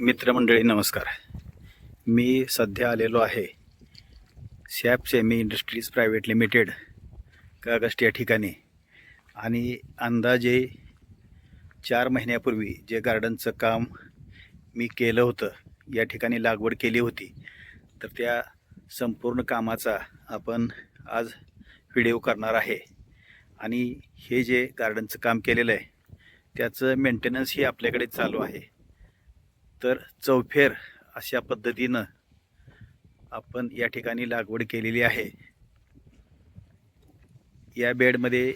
मित्रमंडळी नमस्कार. मी सध्या आलेलो आहे Sap Semi Industries Private Limited Kagast या ठिकाणी. आणि अंदाजे चार महिन्यापूर्वी जे गार्डनचं काम मी केलं होतं या ठिकाणी लागवड केली होती तर त्या संपूर्ण कामाचा आपण आज व्हिडिओ करणार आहे. आणि हे जे गार्डनचं काम केलेलं आहे त्याचं मेंटेनन्सही आपल्याकडे चालू आहे. तर चौफेर अशा पद्धतीनं आपण या ठिकाणी लागवड केलेली आहे. या बेडमध्ये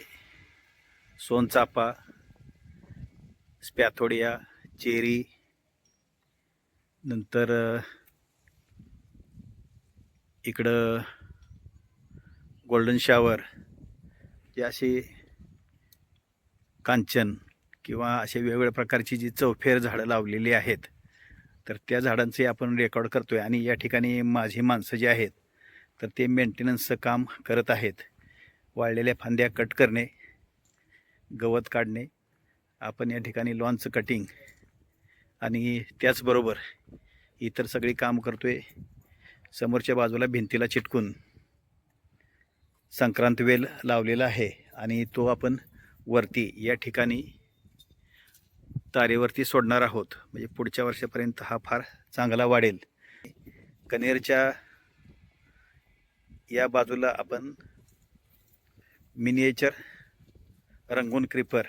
सोनचाफा स्पॅथोडिया चेरी नंतर इकडं गोल्डन शावर जे अशी कांचन किंवा असे वेगवेगळ्या प्रकारची जी चौफेर झाडं लावलेली आहेत. तर त्या झाडांचे आपण रेकॉर्ड करतो आहे आणि या ठिकाणी माझी माणसं जी आहेत तर ते मेंटेनन्सचं काम करत आहेत. वाळलेल्या फांद्या कट करणे गवत काढणे आपण या ठिकाणी लॉनचं कटिंग आणि त्याचबरोबर इतर सगळी काम करतो आहे समोरच्या बाजूला भिंतीला चिटकून संक्रांत वेल लावलेला आहे आणि तो आपण वरती या ठिकाणी तारेवरती सोडणार आहोत. म्हणजे पुढच्या वर्षापर्यंत हा फार चांगला वाढेल. कनेरच्या या बाजूला आपण मिनिएचर रंगून क्रिपर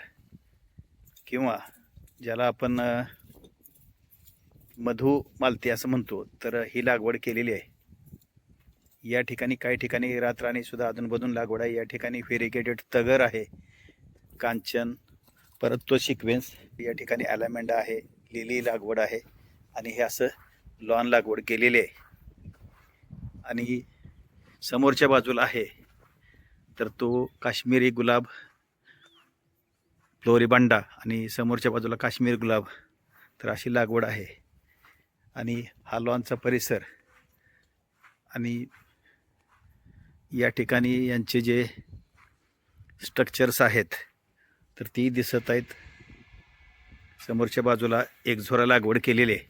किंवा ज्याला आपण मधू मधु मालती असं म्हणतो तर ही लागवड केलेली आहे. या ठिकाणी काही ठिकाणी रात्राणीसुद्धा अधूनमधून लागवड आहे. या ठिकाणी फेरिकेटेड तगर आहे. कांचन परत तो सिक्वेन्स या ठिकाणी ॲलामेंडा आहे लिली लागवड आहे आणि हे असं लॉन लागवड केलेली आहे. आणि समोरच्या बाजूला आहे. तर तो काश्मीरी गुलाब फ्लोरीबांडा आणि समोरच्या बाजूला काश्मीर गुलाब तर अशी लागवड आहे. आणि हा लॉनचा परिसर आणि या ठिकाणी यांचे जे स्ट्रक्चर्स आहेत तर ती दिसत आहेत. समोरच्या बाजूला एक झोरा लागवड केलेली आहे.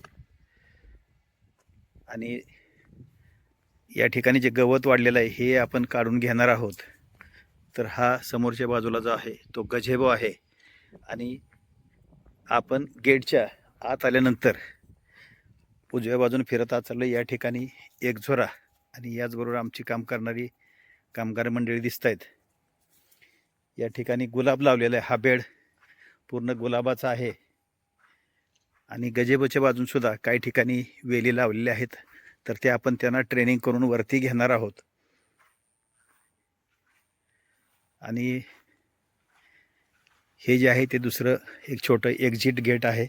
आणि या ठिकाणी जे गवत वाढलेलं आहे हे आपण काढून घेणार आहोत. तर हा समोरच्या बाजूला जो आहे तो गझेबो आहे. आणि आपण गेटच्या आत आल्यानंतर उजव्या बाजून फिरत आत चाललो या ठिकाणी एक झोरा. आणि याचबरोबर आमची काम करणारी कामगार मंडळी दिसत आहेत. या ठिकाणी गुलाब लावलेला आहे. हा बेड पूर्ण गुलाबाचा आहे. आणि गजेबच्या बाजूनसुद्धा काही ठिकाणी वेली लावलेल्या आहेत. तर ते आपण त्यांना ट्रेनिंग करून वरती घेणार आहोत. आणि हे जे आहे ते दुसरं एक छोटं एक्झिट गेट आहे.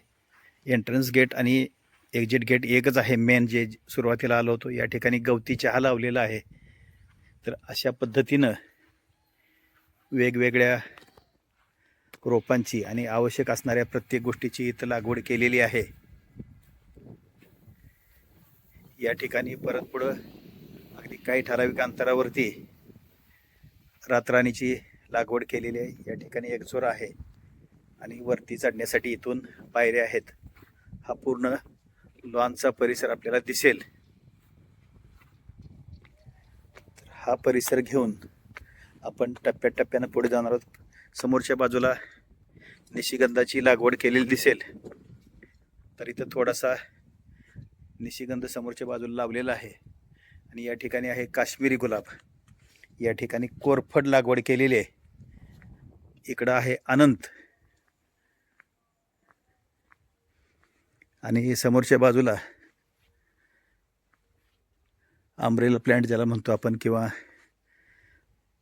एंट्रन्स गेट आणि एक्झिट गेट एकच आहे. मेन जे सुरुवातीला आलो होतो या ठिकाणी गवती चहा लावलेला आहे. तर अशा पद्धतीनं वेगवेगळ्या रोपांची आणि आवश्यक असणाऱ्या प्रत्येक गोष्टीची इथं लागवड केलेली आहे. या ठिकाणी परत पुढं अगदी काही ठराविक अंतरावरती रातराणीची लागवड केलेली आहे. या ठिकाणी एक चोर आहे आणि वरती चढण्यासाठी इथून पायऱ्या आहेत. हा पूर्ण लॉनचा परिसर आपल्याला दिसेल. तर हा परिसर घेऊन आपण टप्प्याटप्प्यानं पुढे जाणार आहोत. समोरच्या बाजूला निशिगंधाची लागवड केलेली दिसेल. तर इथं थोडासा निशिगंध समोरच्या बाजूला लावलेला आहे. आणि या ठिकाणी आहे काश्मीरी गुलाब. या ठिकाणी कोरफड लागवड केलेली आहे. इकडं आहे अनंत. आणि समोरच्या बाजूला आंब्रेला प्लॅन्ट ज्याला म्हणतो आपण किंवा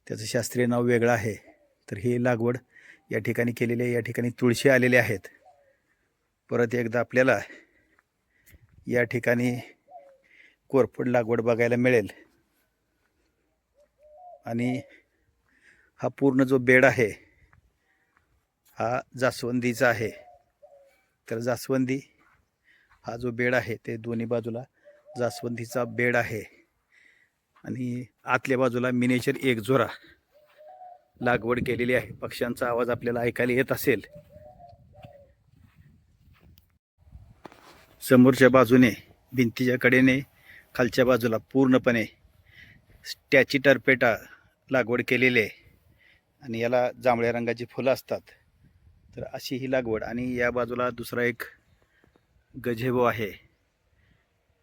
त्याचं शास्त्रीय नाव वेगळं आहे. तर ही लागवड या ठिकाणी केलेली आहे. या ठिकाणी तुळशी आलेले आहेत. परत एकदा आपल्याला या ठिकाणी कोरफड लागवड बघायला मिळेल. आणि हा पूर्ण जो बेड आहे हा जास्वंदीचा आहे. तर जास्वंदी हा जो बेड आहे ते दोन्ही बाजूला जास्वंदीचा बेड आहे. आणि आतल्या बाजूला मिनेचर एक जोरा लागवड केलेली आहे. पक्ष्यांचा आवाज आपल्याला ऐकायला येत असेल. समोरच्या बाजूने भिंतीच्या कडेने खालच्या बाजूला पूर्णपणे स्टॅची टर्पेटा लागवड केलेली आहे. आणि याला जांभळ्या रंगाची फुलं असतात. तर अशी ही लागवड आणि या बाजूला दुसरा एक गझेबो आहे.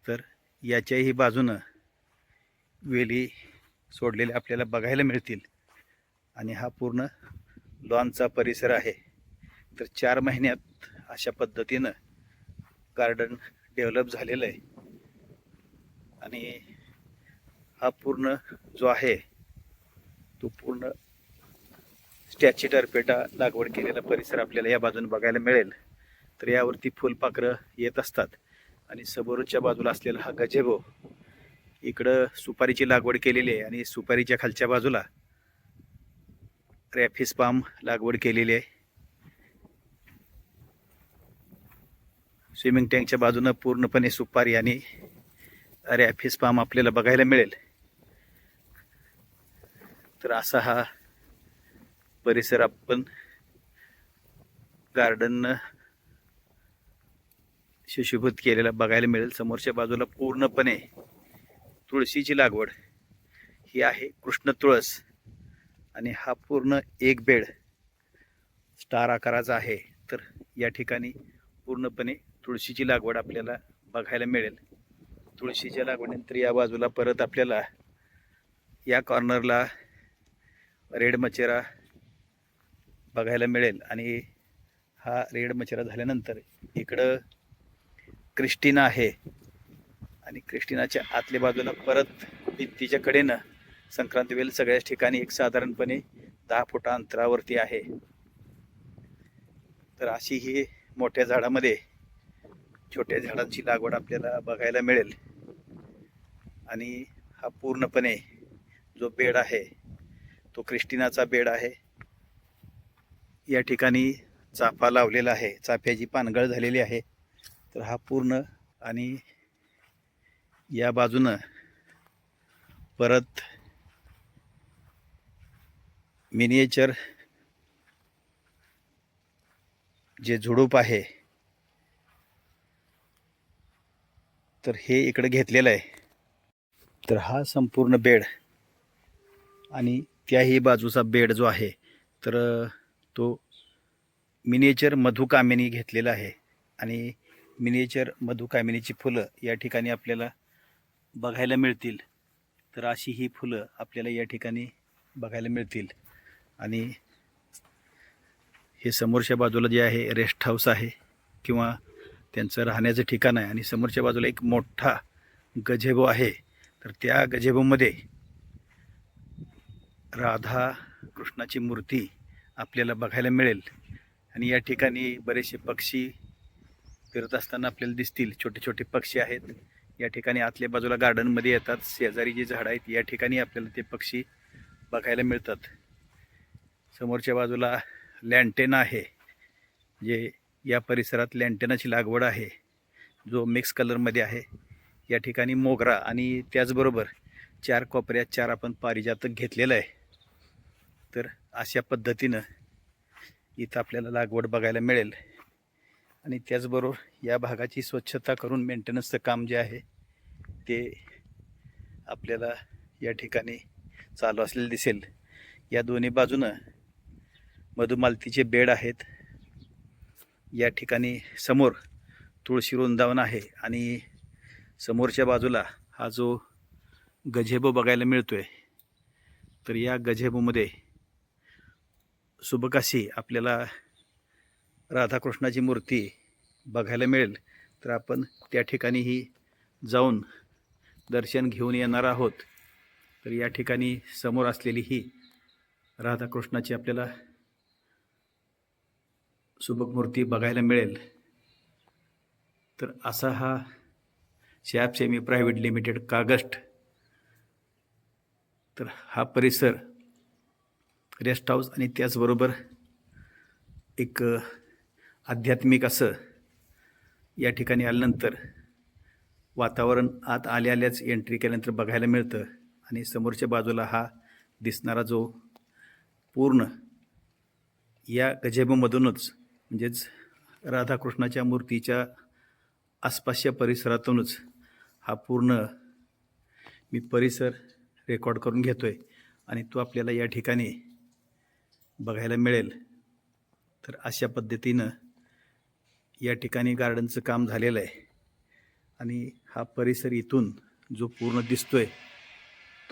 तर याच्याही बाजूनं वेली सोडलेले आपल्याला बघायला मिळतील. आणि हा पूर्ण लॉनचा परिसर आहे. तर चार महिन्यात अशा पद्धतीनं गार्डन डेव्हलप झालेलं आहे. आणि हा पूर्ण जो आहे तो पूर्ण स्टॅच्यू टरपेटा लागवड केलेला परिसर आपल्याला या बाजूने बघायला मिळेल. तर यावरती फुलपाखरं येत असतात. आणि समोरच्या बाजूला असलेला हा गजेबो इकडं सुपारीची लागवड केलेली आहे आणि सुपारीच्या खालच्या बाजूला रॅफिस पाम लागवड केलेली आहे. स्विमिंग टँकच्या बाजूनं पूर्णपणे सुपारी आणि रॅफिस पाम आपल्याला बघायला मिळेल. तर असा हा परिसर आपण गार्डन सुशोभित केलेला बघायला मिळेल. समोरच्या बाजूला पूर्णपणे तुळशीची लागवड. ही आहे कृष्ण तुळस. आणि हा पूर्ण एक बेड स्टार आकाराचा आहे. तर या ठिकाणी पूर्णपणे तुळशीची लागवड आपल्याला बघायला मिळेल. तुळशीच्या लागवडीनंतर या बाजूला परत आपल्याला या कॉर्नरला रेड मचेरा बघायला मिळेल. आणि हा रेड मचेरा झाल्यानंतर इकडं क्रिस्टिना आहे. आणि क्रिस्टिनाच्या आतल्या बाजूला परत भिंतीच्या कडेनं संक्रांती वेल सगळ्याच ठिकाणी एक साधारणपणे दहा फुटा अंतरावरती आहे. तर अशी ही मोठ्या झाडामध्ये छोट्या झाडांची लागवड आपल्याला बघायला मिळेल. आणि हा पूर्णपणे जो बेड आहे तो क्रिस्टिनाचा बेड आहे. या ठिकाणी चाफा लावलेला आहे चाफ्याची पानगळ झालेली आहे. तर हा पूर्ण आणि या बाजूनं परत मिनिएचर जे झुडूप आहे तर हे इकडे घेतलेलं आहे. तर हा संपूर्ण बेड आणि त्याही बाजूचा बेड जो आहे तर तो मिनिएचर मधुकामिनी घेतलेला आहे. आणि मिनिएचर मधुकामिनीची फुलं या ठिकाणी आपल्याला बघायला मिळतील. तर अशी ही फुलं आपल्याला या ठिकाणी बघायला मिळतील. आणि हे समोरच्या बाजूला जे आहे रेस्ट हाऊस आहे किंवा त्यांचं राहण्याचं ठिकाण आहे आणि समोरच्या बाजूला एक मोठा गझेबो आहे. तर त्या गझेबोमध्ये राधा कृष्णाची मूर्ती आपल्याला बघायला मिळेल. आणि या ठिकाणी बरेचसे पक्षी फिरत असताना आपल्याला दिसतील. छोटे छोटे पक्षी आहेत. या ठिकाणी आतल्या बाजूला गार्डनमध्ये येतात. शेजारी जी झाडं आहेत या ठिकाणी आपल्याला ते पक्षी बघायला मिळतात. समोरच्या बाजूला लँटेना आहे जे या परिसरात लँटेनाची लागवड आहे. जो मिक्स कलरमध्ये आहे. या ठिकाणी मोगरा आणि त्याचबरोबर चार कोपऱ्यात चार आपण पारिजातक घेतलेलं आहे. तर अशा पद्धतीनं इथं आपल्याला लागवड बघायला मिळेल. आणि त्याचबरोबर या भागाची स्वच्छता करून मेंटेनन्सचं काम जे आहे ते आपल्याला या ठिकाणी चालू असलेलं दिसेल. या दोन्ही बाजूनं मधुमालतीचे बेड आहेत. या ठिकाणी समोर तुळशी वृंदावन आहे आणि समोरच्या बाजूला हा जो गझेबो बघायला मिळतो आहे तर या गझेबोमध्ये सुबकाशी आपल्याला राधाकृष्णाची मूर्ती बघायला मिळेल तर आपण त्या ठिकाणीही जाऊन दर्शन घेऊन येणार आहोत. तर या ठिकाणी समोर असलेली ही राधाकृष्णाची आपल्याला सुबक मूर्ती बघायला मिळेल. तर असा हा शॅप सेमी प्रायव्हेट लिमिटेड कागस्ट. तर हा परिसर रेस्ट हाऊस आणि त्याचबरोबर एक आध्यात्मिक असं या ठिकाणी आल्यानंतर वातावरण आत आल्या आल्याच एंट्री केल्यानंतर बघायला मिळतं. आणि समोरच्या बाजूला हा दिसणारा जो पूर्ण या गजेबमधूनच म्हणजेच राधाकृष्णाच्या मूर्तीच्या आसपासच्या परिसरातूनच हा पूर्ण मी परिसर रेकॉर्ड करून घेतो आहे आणि तो आपल्याला या ठिकाणी बघायला मिळेल. तर अशा पद्धतीनं या ठिकाणी गार्डनचं काम झालेलं आहे. आणि हा परिसर इथून जो पूर्ण दिसतो आहे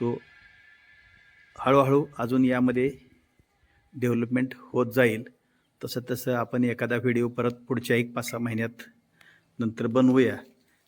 तो हळूहळू अजून यामध्ये डेव्हलपमेंट होत जाईल. तसं तसं आपण एखादा व्हिडिओ परत पुढच्या एक पाच सहा महिन्यात नंतर बनवूया.